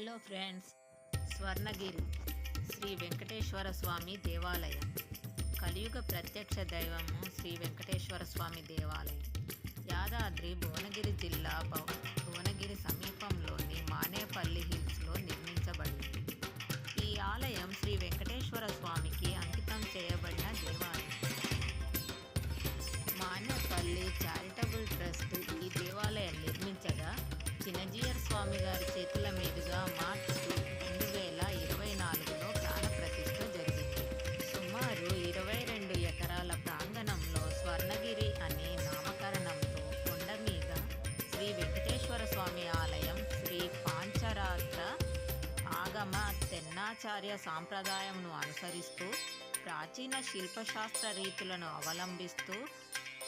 Hello friends Swarnagiri Sri Venkateswara Swamy దేవాలయం. కలియుగ ప్రత్యక్ష దైవము శ్రీ వెంకటేశ్వర స్వామి దేవాలయం. యాదాద్రి భువనగిరి జిల్లా భువనగిరి సమీపంలోని మానేపల్లి హిల్స్లో నిర్మించబడింది. ఈ ఆలయం శ్రీ వెంకటేశ్వర స్వామికి అంకితం చేయబడిన దేవాలయం. మానేపల్లి చారిటబుల్ ట్రస్ట్ ఈ దేవాలయం నిర్మించగా చినజీయర్ స్వామి గారి చేతి తెన్నాచార్య సాంప్రదాయంను అనుసరిస్తూ ప్రాచీన శిల్పశాస్త్ర రీతులను అవలంబిస్తూ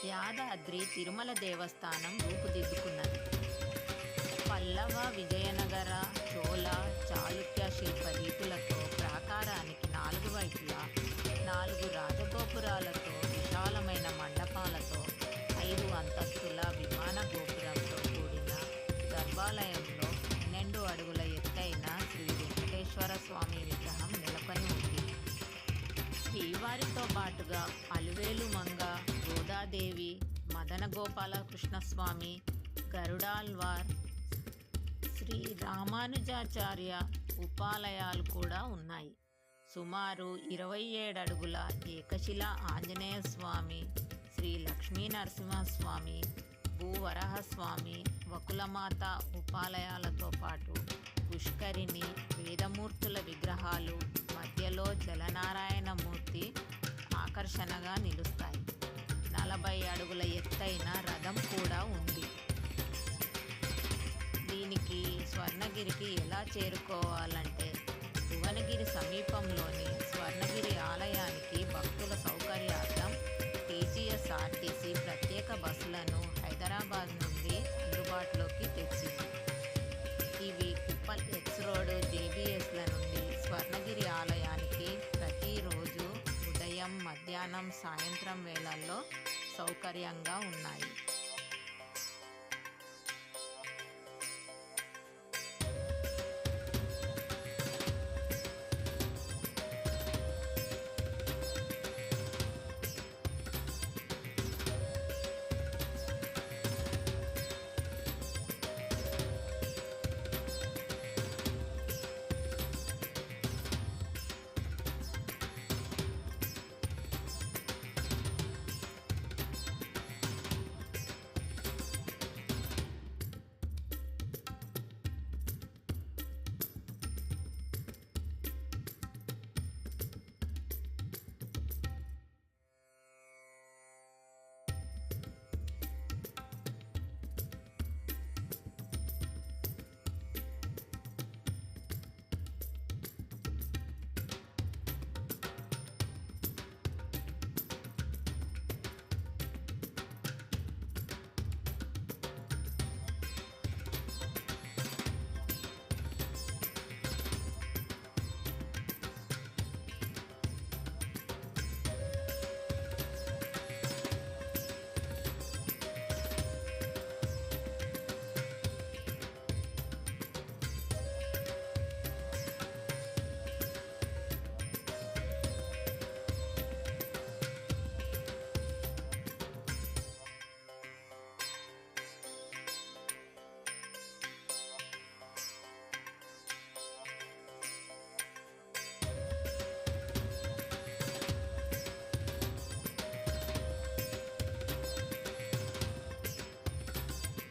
యాదాద్రి తిరుమల దేవస్థానం రూపుదిద్దుకున్నది. పల్లవ విజయనగర చోళ చాళుక్య శిల్ప రీతులతో వారితో పాటుగా అలువేలు మంగ గోదాదేవి మదన గోపాలకృష్ణస్వామి గరుడాల్వార్ శ్రీ రామానుజాచార్య ఉపాలయాలు కూడా ఉన్నాయి. సుమారు ఇరవై ఏడు అడుగుల ఏకశిల ఆంజనేయ స్వామి శ్రీ లక్ష్మీ నరసింహస్వామి భూవరహస్వామి వకులమాత ఉపాలయాలతో పాటు పుష్కరిణి వేదమూర్తుల విగ్రహాలు మధ్యలో జలనారాయణమూర్తి ఆకర్షణగా నిలుస్తాయి. నలభై అడుగుల ఎత్తైన రథం కూడా ఉంది. దీనికి స్వర్ణగిరికి ఎలా చేరుకోవాలంటే భువనగిరి సమీపంలోని స్వర్ణగిరి ఆలయానికి భక్తులు సాయంత్రం వేళల్లో సౌకర్యంగా ఉన్నాయి.